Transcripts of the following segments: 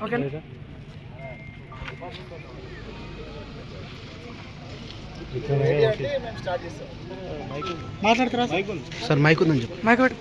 Okay. మాట్లాడతారా sir? Mic ఉందని చెప్పు మైక్ పెట్టు.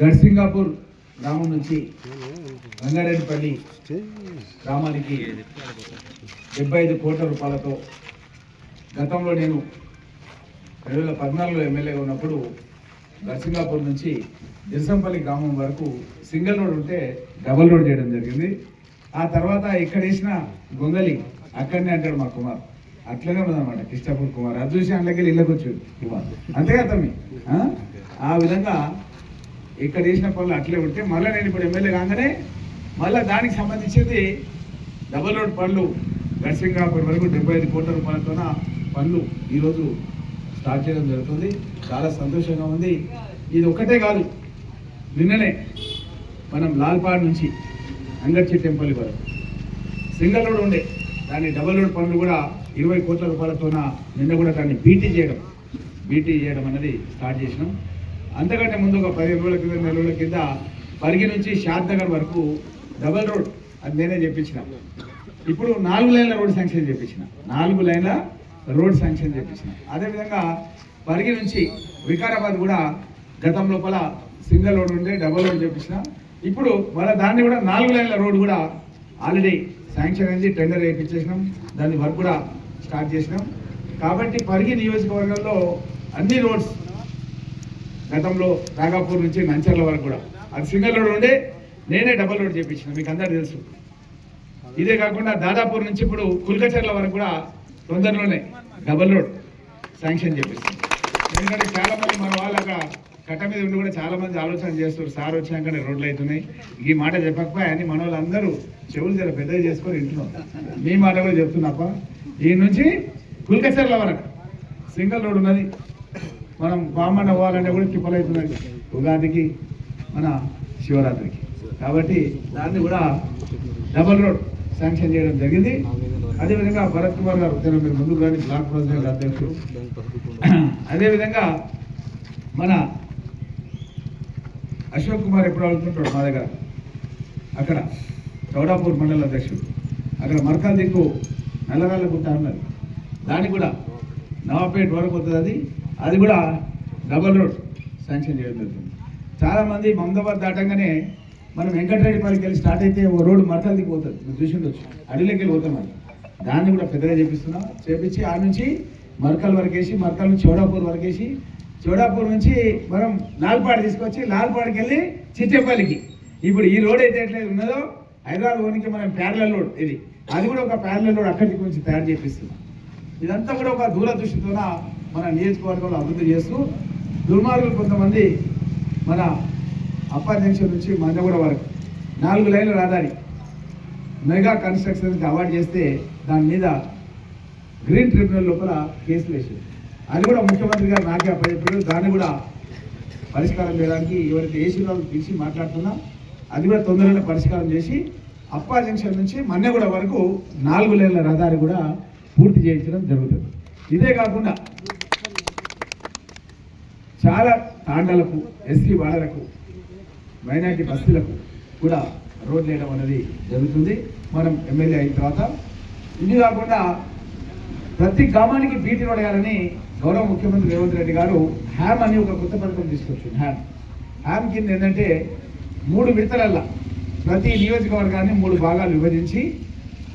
గడ్సింగాపూర్ గ్రామం నుంచి రంగారెడ్డిపల్లి గ్రామానికి డెబ్బై ఐదు కోట్ల రూపాయలతో గతంలో నేను రెండు వేల పద్నాలుగులో ఎమ్మెల్యేగా ఉన్నప్పుడు గడ్సింగాపూర్ నుంచి దిర్సంపల్లి గ్రామం వరకు సింగిల్ రోడ్ ఉంటే డబల్ రోడ్ చేయడం జరిగింది. ఆ తర్వాత ఇక్కడ వేసిన గొంగలి అక్కడనే అంటాడు మా కుమార్. అట్లనే ఉన్నదన్నమాట కృష్ణపూర్ కుమార్. అది చూసి అందులోకి ఇళ్ళకి వచ్చాడు కుమార్. అంతే కదా తమ్మి? ఆ? విధంగా ఇక్కడ వేసిన పనులు అట్లే ఉంటే మళ్ళీ నేను ఇప్పుడు ఎమ్మెల్యే కాగానే మళ్ళీ దానికి సంబంధించింది డబల్ రోడ్ పనులు గడ్సింగాపూర్ వరకు డెబ్బై ఐదు కోట్ల రూపాయలతోన పనులు ఈరోజు స్టార్ట్ చేయడం జరుగుతుంది. చాలా సంతోషంగా ఉంది. ఇది ఒక్కటే కాదు నిన్ననే మనం లాల్పాడ్ నుంచి అంగర్చి టెంపుల్ వరకు సింగల్ రోడ్ ఉండే. దాన్ని డబల్ రోడ్ పనులు కూడా ఇరవై కోట్ల రూపాయలతోన నిన్న కూడా దాన్ని బీటీ చేయడం. బీటీ చేయడం అనేది స్టార్ట్ చేసినాం. అంతకంటే ముందు ఒక పదిహేను రోజుల కింద నెల రోజుల కింద పరిగి నుంచి షాద్ నగర్ వరకు డబల్ రోడ్ అది నేనే చెప్పించిన. ఇప్పుడు నాలుగు లైన్ల రోడ్ శాంక్షన్ చేపించిన. నాలుగు లైన్ల రోడ్ శాంక్షన్ చేపించిన. అదేవిధంగా పరిగి నుంచి వికారాబాద్ కూడా గతం లోపల సింగిల్ రోడ్ ఉండే డబల్ రోడ్ చేపించిన ఇప్పుడు మన దాన్ని కూడా నాలుగు లైన్ల రోడ్ కూడా ఆల్రెడీ శాంక్షన్ అయింది టెండర్ వేయించేసినాం. దాన్ని వర్క్ కూడా స్టార్ట్ చేసినాం. కాబట్టి పరిగి నియోజకవర్గంలో అన్ని రోడ్స్ గతంలో రాగాపూర్ నుంచి నంచర్ల వరకు కూడా. అది సింగిల్ రోడ్ ఉండే నేనే డబుల్ రోడ్ చేయించిన మీకు అందరు తెలుసు. ఇదే కాకుండా దాదాపూర్ నుంచి ఇప్పుడు కుల్కచర్ల వరకు కూడా తొందరలోనే డబుల్ రోడ్ శాంక్షన్ చేపిస్తాం ఎందుకంటే చాలా మంది మన అక్కడ కట్ట మీద ఉండి కూడా చాలా మంది ఆలోచన చేస్తారు సార్ వచ్చాకనే రోడ్లు అవుతున్నాయి. ఈ మాట చెప్పకపోయా అని మన వాళ్ళందరూ చెవులు జర పెద్దగా చేసుకొని వింటున్నాం. మీ మాట కూడా చెప్తున్నాప్ప ఈ నుంచి కుల్కచర్ల వరకు సింగిల్ రోడ్ ఉన్నది. మనం బామ్మన్న పోవాలంటే కూడా తిప్పలవుతుందండి ఉగాదికి మన శివరాత్రికి. కాబట్టి దాన్ని కూడా డబల్ రోడ్ శాంక్షన్ చేయడం జరిగింది. అదేవిధంగా భరత్ కుమార్ గారు తను మీరు ముందుకు రాని బ్లాక్ ప్రెసిడెంట్ అధ్యక్షుడు. అదేవిధంగా మన అశోక్ కుమార్ ఎప్పుడు అడుగుతుంటాడు మా దగ్గర. అక్కడ చౌడాపూర్ మండల అధ్యక్షుడు. అక్కడ మర్కాల్ దిక్కు నల్లగాళ్ళ గుట్ట అన్నారు దానికి కూడా నవాపేట వరకు వస్తుంది అది. అది కూడా డబల్ రోడ్ శాంక్షన్ చేయడం జరుగుతుంది చాలామంది మమదాబాద్ దాటంగానే మనం వెంకటరెడ్డిపల్లికి వెళ్ళి స్టార్ట్ అయితే ఓ రోడ్డు మరకల్ దిక్కు పోతుంది. మీరు చూసి ఉండొచ్చు అడవిలోకి వెళ్ళి పోతాం దాన్ని కూడా పెద్దగా చేపిస్తున్నాం. చేపించి ఆ నుంచి మర్కల్ వరకేసి వేసి మర్కల్ నుంచి చౌడాపూర్ వరకేసి చోడాపూర్ నుంచి మనం లాల్పాడు తీసుకొచ్చి లాల్పాడుకి వెళ్ళి చిట్టెపల్లికి. ఇప్పుడు ఈ రోడ్ అయితే ఎట్లయితే ఉన్నదో హైదరాబాద్ ఓనికి మనం ప్యారల రోడ్ ఇది. అది కూడా ఒక ప్యారల రోడ్ అక్కడికి కొంచెం తయారు చేపిస్తున్నాం. ఇదంతా కూడా ఒక దూరదృష్టితోన మన నియోజకవర్గంలో అభివృద్ధి చేస్తూ దుర్మార్గులు కొంతమంది మన అప్పర్ జంక్షన్ నుంచి మందగూడ వరకు నాలుగు లైన్ల రహదారి మెగా కన్స్ట్రక్షన్కి అవార్డు చేస్తే దాని మీద గ్రీన్ ట్రిబ్యునల్ లోపల కేసులు వేసారు అది కూడా ముఖ్యమంత్రి గారు నాకే అప్పచెప్పారు. దాన్ని కూడా పరిష్కారం చేయడానికి ఎవరైతే ఏసీ వాళ్ళు పిలిచి మాట్లాడుతున్నా అది కూడా తొందరగా పరిష్కారం చేసి అప్పా జంక్షన్ నుంచి మన్నెగూడ వరకు నాలుగు లేన్ల రహదారి కూడా పూర్తి చేయించడం జరుగుతుంది. ఇదే కాకుండా చాలా తాండలకు ఎస్సీ వాడలకు మైనార్టీ బస్తీలకు కూడా రోడ్లు వేయడం అనేది జరుగుతుంది. మనం ఎమ్మెల్యే అయిన తర్వాత. ఇది కాకుండా ప్రతి గ్రామానికి బీటీ రోడ్ వేయాలని గౌరవ ముఖ్యమంత్రి రేవంత్ రెడ్డి గారు హ్యామ్ అని ఒక కొత్త పథకం తీసుకొచ్చింది హ్యామ్ హ్యామ్ కింద ఏంటంటే మూడు విడతలల్లా ప్రతి నియోజకవర్గాన్ని మూడు భాగాలు విభజించి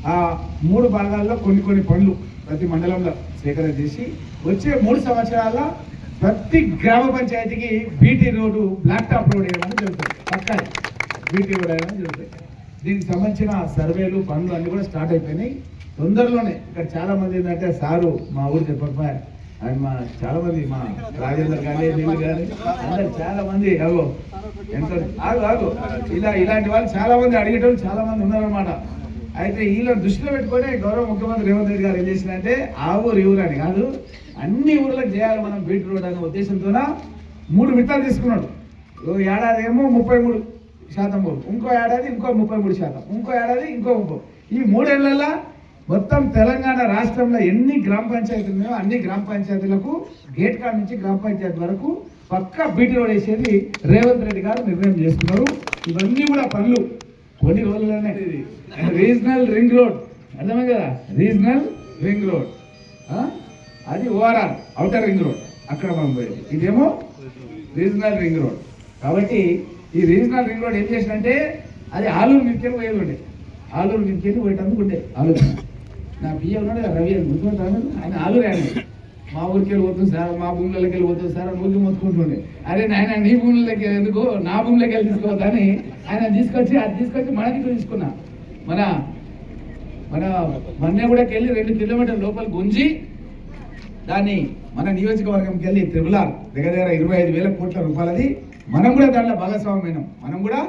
ఆ మూడు భాగాల్లో కొన్ని కొన్ని పనులు ప్రతి మండలంలో సేకరణ చేసి వచ్చే మూడు సంవత్సరాల్లో ప్రతి గ్రామ పంచాయతీకి BT road black top road వేయడం జరుగుతుంది పక్కా బీటీ రోడ్ వేయడం జరుగుతుంది దీనికి సంబంధించిన సర్వేలు పనులు అన్నీ కూడా స్టార్ట్ అయిపోయినాయి. తొందరలోనే ఇక్కడ చాలామంది ఏంటంటే సారు మా ఊరు చెప్పకపోయారు ఆయన మా చాలా మంది మా రాజేందర్ కానీ నీళ్ళు కానీ అందరు చాలా మంది అగో ఎంత ఆగు ఆగు. ఇలా ఇలాంటి వాళ్ళు చాలా మంది అడిగేటోళ్ళు చాలా మంది ఉన్నారనమాట అయితే వీళ్ళని దృష్టిలో పెట్టుకొని గౌరవ ముఖ్యమంత్రి రేవంత్ రెడ్డి గారు ఏం చేసినంటే ఆ ఊరు ఈ ఊరు అని కాదు అన్ని ఊర్లకు చేయాలి మనం బీట్ రోడ్ అనే ఉద్దేశంతోన మూడు మిత్రాలు తీసుకున్నాడు. ఓ ఏడాది ఏమో ముప్పై మూడు శాతం ఇంకో ఏడాది ఇంకో ముప్పై మూడు శాతం. ఇంకో ఏడాది ఇంకో ముప్పై. ఈ మూడేళ్ళలో మొత్తం తెలంగాణ రాష్ట్రంలో ఎన్ని గ్రామ పంచాయతీలు ఉన్నాయో అన్ని గ్రామ పంచాయతీలకు గేట్ కాడ నుంచి గ్రామ పంచాయతీ వరకు పక్క బీటీ రోడ్ వేసేది రేవంత్ రెడ్డి గారు నిర్ణయం చేసుకున్నారు. ఇవన్నీ కూడా పనులు. కొన్ని రోజుల్లోనే. Regional ring road. అర్థమే కదా? Regional ring road. అది ఓఆర్ఆర్ అవుటర్ రింగ్ రోడ్. అక్కడ మనం పోయేది. ఇదేమో రీజనల్ రింగ్ రోడ్. కాబట్టి ఈ రీజనల్ రింగ్ రోడ్ ఏం చేసినంటే అది ఆలూరు నిత్యం పోయేది ఉండే. ఆలూరు నిత్యం పోయేటందుకు ఉండే. ఆలూరు నా బియ్య ఉన్నాడు కదా రవి అని గుర్తుకుంటాను ఆయన ఆలూరు ఆయన. మా ఊరికి వెళ్ళి పోతుంది సార్ మా భూములకి వెళ్ళి పోతుంది సార్ అని ఊరికి మొత్తుకుంటుండే. అరే నాయన నీ భూములకి ఎందుకు? నా భూములకి వెళ్ళి తీసుకోవద్దని ఆయన తీసుకొచ్చి అది తీసుకొచ్చి మన దగ్గర తీసుకున్నా. మన మన మన్నెగూడకి వెళ్ళి రెండు కిలోమీటర్ల లోపల గుంజి దాన్ని మన నియోజకవర్గంకి వెళ్ళి త్రిబుల దగ్గర దగ్గర ఇరవై ఐదు వేల కోట్ల రూపాయలది. మనం కూడా దాంట్లో భాగస్వామ్యమైనాం మనం కూడా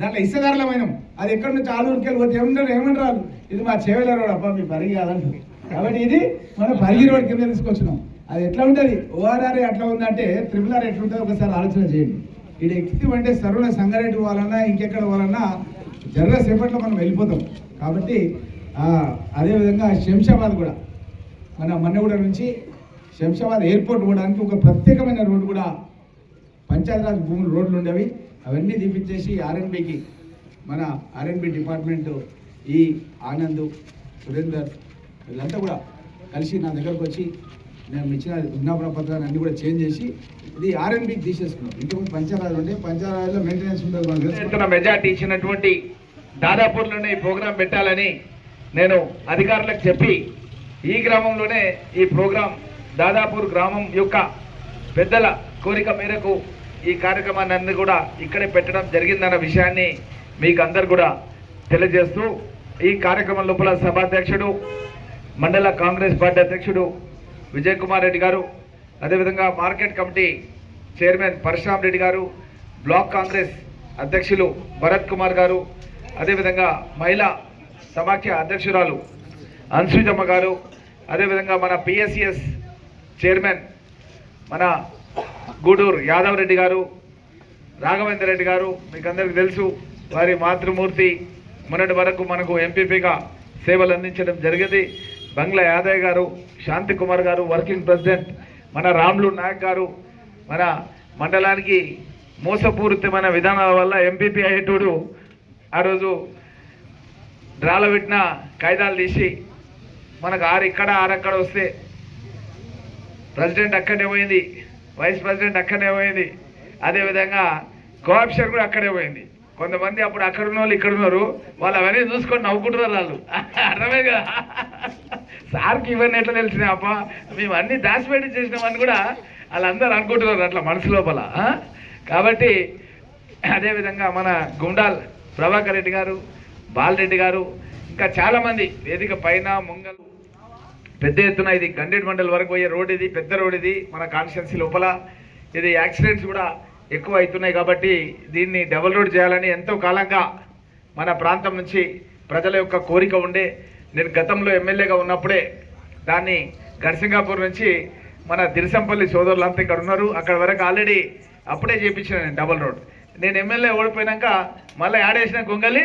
దాంట్లో ఇష్టదారులమైనాం అది ఎక్కడి నుంచి ఆలూరుకి వెళ్ళి పోతే ఏమంటారు ఏమంటారు ఇది మా చేవెల రోడ్ అబ్బా మీ పరిగి కాదంటారు. కాబట్టి ఇది మనం పరిగి రోడ్ కింద తీసుకొచ్చినాం. అది ఎట్లా ఉంటుంది? ఓఆర్ఆర్ ఎట్లా ఉందంటే త్రిపుల్ ఆర్ ఎట్లా ఉంటుంది ఒకసారి ఆలోచన చేయండి. ఇది ఎక్కితే అంటే సరుణ సంగారెడ్డి పోవాలన్నా ఇంకెక్కడ పోవాలన్నా జర్ర సేపట్లో మనం వెళ్ళిపోతాం. కాబట్టి అదేవిధంగా శంషాబాద్ కూడా. మన మన్నగూడ నుంచి శంషాబాద్ ఎయిర్పోర్ట్ పోవడానికి ఒక ప్రత్యేకమైన రోడ్డు కూడా పంచాయతీరాజ్ భూములు రోడ్లు ఉండేవి. అవన్నీ తీపిచ్చేసి ఆర్ఎన్బికి మన ఆర్ఎన్బి డిపార్ట్మెంటు ఈ ఆనంద్ సురేందర్ వీళ్ళంతా కూడా కలిసి నా దగ్గరకు వచ్చి నేను ఇచ్చిన విజ్ఞాపన పత్రాన్ని అన్ని కూడా చేంజ్ చేసి ఇది ఆర్ఎన్బికి తీసేసుకున్నాం. ఇంతకుముందు పంచాయరాజ్ ఉండే పంచాయరాజ్లో మెయింటెనెన్స్ ఉండదు మెజార్టీ ఇచ్చినటువంటి దాదాపూర్లోనే ఈ ప్రోగ్రాం పెట్టాలని నేను అధికారులకు చెప్పి ఈ గ్రామంలోనే ఈ ప్రోగ్రాం దాదాపూర్ గ్రామం యొక్క పెద్దల కోరిక మేరకు ఈ కార్యక్రమాన్ని కూడా ఇక్కడే పెట్టడం జరిగిందన్న విషయాన్ని మీకు అందరు కూడా తెలియజేస్తూ ఈ కార్యక్రమం లోపల సభాధ్యక్షుడు మండల కాంగ్రెస్ పార్టీ అధ్యక్షుడు విజయ్ కుమార్ రెడ్డి గారు అదేవిధంగా market committee chairman Parashuram Reddy గారు బ్లాక్ కాంగ్రెస్ అధ్యక్షులు భరత్ కుమార్ గారు అదేవిధంగా మహిళా సమాఖ్య అధ్యక్షురాలు అన్సుజమ్మ గారు అదేవిధంగా మన పిఎస్సిఎస్ చైర్మన్ మన గూడూరు యాదవ్ రెడ్డి గారు రాఘవేంద్ర రెడ్డి గారు మీకు అందరికీ తెలుసు వారి మాతృమూర్తి మొన్నటి వరకు మనకు ఎంపీపీగా సేవలు అందించడం జరిగింది. బంగ్లా యాదయ్య గారు శాంతి కుమార్ గారు వర్కింగ్ ప్రెసిడెంట్ మన రామ్లు నాయక్ గారు మన మండలానికి మోసపూరితమైన విధానాల వల్ల ఎంపీపీ అయ్యేటోడు ఆ రోజు డ్రాల పెట్టిన కాయిదాలు తీసి మనకు ఆరు ఇక్కడ వస్తే ప్రెసిడెంట్ అక్కడనే పోయింది. వైస్ ప్రెసిడెంట్ అక్కడనే పోయింది. అదేవిధంగా కోఆప్షన్ కూడా అక్కడే పోయింది. కొంతమంది అప్పుడు అక్కడ ఉన్న వాళ్ళు ఇక్కడ ఉన్నారు. వాళ్ళు అవన్నీ చూసుకొని నవ్వుకుంటున్నారు వాళ్ళు. అర్థమే కదా? సార్కి ఇవన్నీ ఎట్లా తెలిసినాయి అప్ప మేము అన్ని దాచిపెట్టి చేసినామని కూడా వాళ్ళందరూ అనుకుంటున్నారు అట్లా మనసు లోపల. కాబట్టి అదేవిధంగా మన గుండాల్ ప్రభాకర్ రెడ్డి గారు బాలరెడ్డి గారు ఇంకా చాలామంది వేదిక పైన ముంగలు పెద్ద ఎత్తున ఇది గండేడ్ మండల్ వరకు పోయే రోడ్ ఇది పెద్ద రోడ్ ఇది. మన కాన్స్టిట్యున్సీ లోపల ఇది యాక్సిడెంట్స్ కూడా ఎక్కువ అవుతున్నాయి కాబట్టి దీన్ని డబల్ రోడ్ చేయాలని ఎంతో కాలంగా మన ప్రాంతం నుంచి ప్రజల యొక్క కోరిక ఉండే. నేను గతంలో ఎమ్మెల్యేగా ఉన్నప్పుడే దాన్ని గర్సింగాపూర్ నుంచి మన దిరిసంపల్లి సోదరులంతా ఇక్కడ ఉన్నారు. అక్కడ వరకు ఆల్రెడీ అప్పుడే చేయించిన నేను డబల్ రోడ్. నేను ఎమ్మెల్యే ఓడిపోయినాక మళ్ళీ ఆడేసిన గొంగలి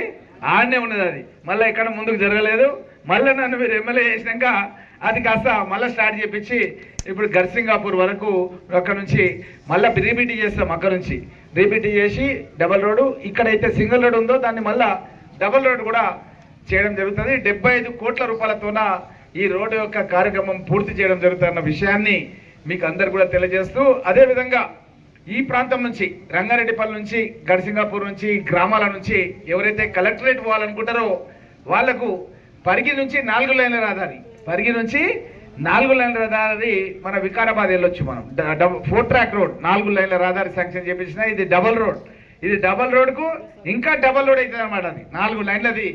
ఆడనే ఉన్నది అది. మళ్ళీ ఎక్కడ ముందుకు జరగలేదు. మళ్ళీ నన్ను మీరు ఎమ్మెల్యే చేసినాక అది కాస్త మళ్ళీ స్టార్ట్ చేపించి ఇప్పుడు గర్సింగాపూర్ వరకు అక్కడ నుంచి మళ్ళీ రీబీటీ చేస్తాం అక్కడ నుంచి. రీబీటీ చేసి డబల్ రోడ్డు ఇక్కడైతే సింగిల్ రోడ్ ఉందో దాన్ని మళ్ళా డబల్ రోడ్ కూడా చేయడం జరుగుతుంది. డెబ్బై ఐదు కోట్ల రూపాయలతోన ఈ రోడ్డు యొక్క కార్యక్రమం పూర్తి చేయడం జరుగుతున్న విషయాన్ని మీకు అందరు కూడా తెలియజేస్తూ అదేవిధంగా ఈ ప్రాంతం నుంచి రంగారెడ్డిపల్లి నుంచి గడిసింగాపూర్ నుంచి గ్రామాల నుంచి ఎవరైతే కలెక్టరేట్ పోవాలనుకుంటారో వాళ్ళకు పరిగి నుంచి నాలుగు లైన్ల రహదారి. పరిగి నుంచి నాలుగు లైన్ల రహదారి మన వికారాబాద్ వెళ్ళొచ్చు మనం. Four track road. నాలుగు లైన్ల రహదారి శాంక్షన్ చేపించిన ఇది డబల్ రోడ్. ఇది డబల్ రోడ్కు ఇంకా డబల్ రోడ్ అవుతుంది అనమాట అది. నాలుగు లైన్లది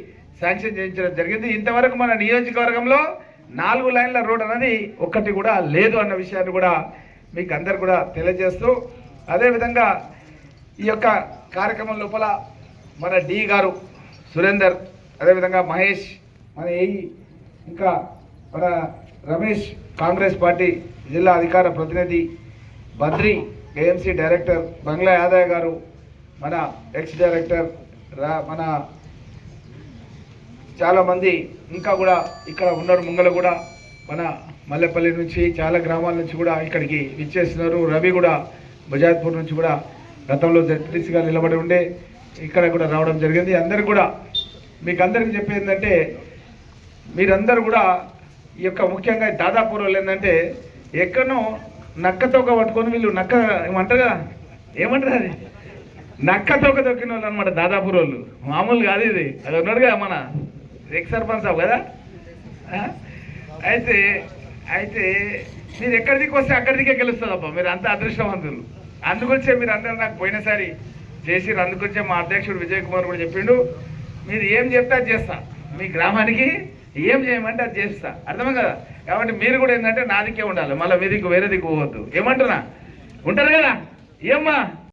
శాంక్షన్ చేయించడం జరిగింది. ఇంతవరకు మన నియోజకవర్గంలో నాలుగు లైన్ల రోడ్ అనేది ఒక్కటి కూడా లేదు అన్న విషయాన్ని కూడా మీకు అందరు కూడా తెలియజేస్తూ అదేవిధంగా ఈ యొక్క కార్యక్రమం లోపల మన డి గారు సురేందర్ అదేవిధంగా మహేష్ మన ఏఈ ఇంకా మన రమేష్ కాంగ్రెస్ పార్టీ జిల్లా అధికార ప్రతినిధి బద్రి ఏఎంసీ డైరెక్టర్ బంగ్లా యాదవ్ గారు మన ఎక్స్ డైరెక్టర్ రా మన చాలామంది ఇంకా కూడా ఇక్కడ ఉన్నారు ముంగలు కూడా. మన మల్లెపల్లి నుంచి చాలా గ్రామాల నుంచి కూడా ఇక్కడికి విచ్చేస్తున్నారు. రవి కూడా బజాజ్పూర్ నుంచి కూడా గతంలో జడ్పీటీసీగా నిలబడి ఉండే ఇక్కడ కూడా రావడం జరిగింది. అందరు కూడా మీకు అందరికీ చెప్పేది ఏంటంటే మీరందరూ కూడా ఈ యొక్క ముఖ్యంగా దాదాపు రోజులు ఏంటంటే ఎక్కడనో నక్కతోక పట్టుకొని వీళ్ళు నక్క ఏమంటారు కదా? ఏమంటారు అది? నక్క తొక్కిన వాళ్ళు అనమాట దాదాపు రోజులు. మామూలు కాదు ఇది. అది ఉన్నాడు కదా మన ఎక్స్ సర్పంచ్ సాబ్ కదా? అయితే అయితే మీరు ఎక్కడి దిక్కు వస్తే అక్కడి దిక్కే గెలుస్తుంది అబ్బా మీరు అంత అదృష్టవంతులు. అందుకొచ్చే మీరు అందరూ నాకు పోయినసారి చేసిరు అందుకొచ్చే మా అధ్యక్షుడు విజయ్ కుమార్ కూడా చెప్పిండు. మీరు ఏం చెప్తే అది చేస్తా. మీ గ్రామానికి ఏం చేయమంటే అది చేస్తా. అర్థమే కదా? కాబట్టి మీరు కూడా ఏంటంటే నా దిక్కే ఉండాలి. మళ్ళీ మీ దిక్కు వేరే దిక్కు పోవద్దు. ఏమంటున్నా? ఉంటారు కదా? ఏమ్మా?